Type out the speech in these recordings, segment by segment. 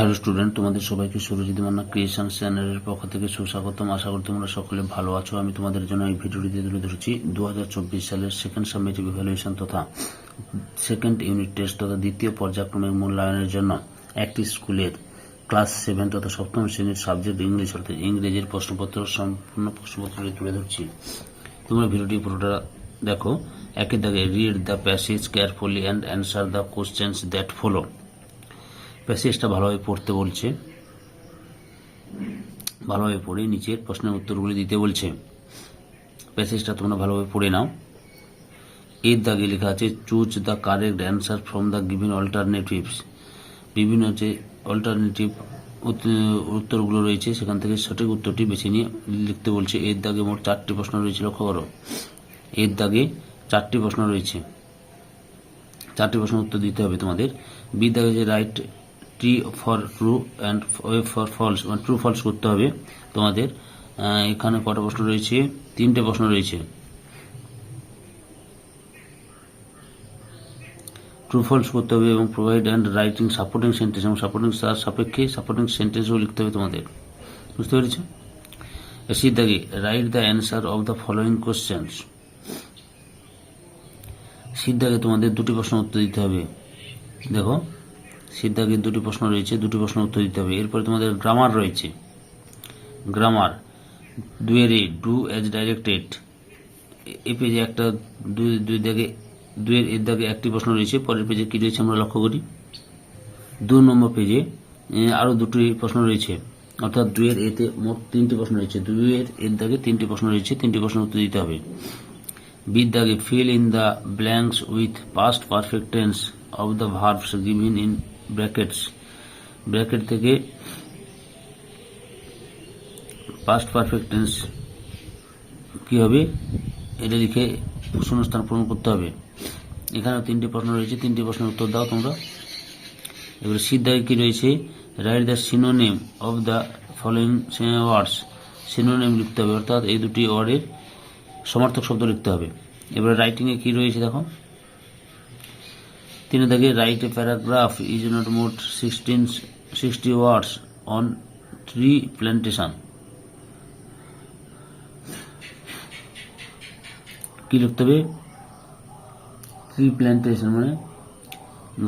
Hello student, তোমাদের সবাইকে Surajit Manna creation চ্যানেলের পক্ষ থেকে সুস্বাগতম। আশা করি তোমরা সকলে ভালো আছো। আমি তোমাদের জন্য এই ভিডিওটিতে তুলে ধরেছি। দু হাজার চব্বিশ সালের সেকেন্ড সাবমিটিভ ইভ্যালুয়েশন তথা সেকেন্ড ইউনিট টেস্ট তথা দ্বিতীয় পর্যায়ক্রমিক মূল্যায়নের জন্য একটি স্কুলের ক্লাস সেভেন তথা সপ্তম শ্রেণির সাবজেক্ট ইংলিশ অর্থাৎ ইংরেজির প্রশ্নপত্র সম্পূর্ণ প্রশ্নপত্রটি তুলে ধরছি। তোমরা ভিডিওটি পুরোটা দেখো। একের দাগে read the passage carefully and answer the questions that follow প্যাসেজটা ভালোভাবে পড়তে বলছে। ভালোভাবে পড়ে নিচের প্রশ্নের উত্তরগুলি দিতে বলছে। প্যাসেজটা তোমরা ভালোভাবে পড়ে নাও। এর দাগে লেখা আছে choose the correct answer from the given alternatives বিভিন্ন যে অল্টারনেটিভ উত্তরগুলো রয়েছে, সেখান থেকে সঠিক উত্তরটি বেছে নিয়ে লিখতে বলছে। এর দাগে মোট চারটি প্রশ্ন রয়েছে, লক্ষ্য করো। এর দাগে চারটি প্রশ্ন রয়েছে। চারটি প্রশ্ন উত্তর দিতে হবে তোমাদের। বি দাগে যে write T for true and F for false মানে ট্রু ফলস করতে হবে তোমাদের। এখানে কটা প্রশ্ন রয়েছে? তিনটে প্রশ্ন রয়েছে। ট্রু ফলস করতে হবে এবং provide and writing supporting sentence এবং সাপোর্টিং তার সাপেক্ষে সাপোর্টিং সেন্টেন্সও লিখতে হবে তোমাদের। বুঝতে পেরেছ? সি দাগে write the answer of the following questions সিদ্ধাকে তোমাদের দুটি প্রশ্ন উত্তর দিতে হবে। দেখো। সিদ্ধাকে দুটি প্রশ্ন রয়েছে, দুটি প্রশ্ন উত্তর দিতে হবে। এরপরে তোমাদের গ্রামার রয়েছে। গ্রামার দুয়ের এ ডু অ্যাজ ডাইরেক্টেড এই পেজে একটা, দুই দুই দাগে দুয়ের এর দাগে একটি প্রশ্ন রয়েছে, পরের পেজে কি রয়েছে আমরা লক্ষ্য করি। দু নম্বর পেজে আরও দুটি প্রশ্ন রয়েছে, অর্থাৎ দুয়ের এতে মোট তিনটি প্রশ্ন রয়েছে। দুয়ের এর দাগে তিনটি প্রশ্ন রয়েছে, তিনটি প্রশ্ন উত্তর দিতে হবে। বিদ্যাগে fill in the blanks with past perfect tense of the verbs given in brackets bracket থেকে পাস্ট পারফেক্ট টেন্স কি হবে? এটা লিখে শূন্যস্থান পূরণ করতে হবে। এখানেও তিনটি প্রশ্ন রয়েছে, তিনটি প্রশ্নের উত্তর দাও তোমরা। এবারে সিদ্ধায় কি রয়েছে? Write the synonym of the following words synonym লিখতে হবে, অর্থাৎ এই দুটি ওয়ার্ডের সমার্থক শব্দ লিখতে হবে। এবারে রাইটিংয়ে কি রয়েছে দেখো? তিনি দেখে write a paragraph is not মোট sixteen sixty words on tree plantation কি লিখতে হবে? ট্রি প্ল্যান্টেশন মানে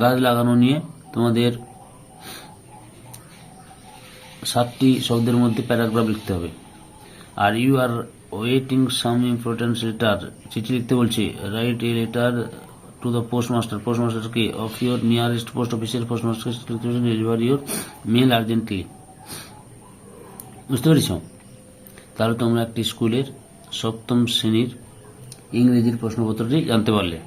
গাছ লাগানো নিয়ে তোমাদের সাতটি শব্দের মধ্যে প্যারাগ্রাফ লিখতে হবে। আর you are waiting some importance letter চিঠি লিখতে বলছি write a letter to the postmaster পোস্টমাস্টারকে of your nearest post অফিসের postmaster delivery your mail urgently বুঝতে পেরেছ? তাহলে তোমরা একটি স্কুলের সপ্তম শ্রেণির ইংরেজির প্রশ্নপত্রটি জানতে পারলে।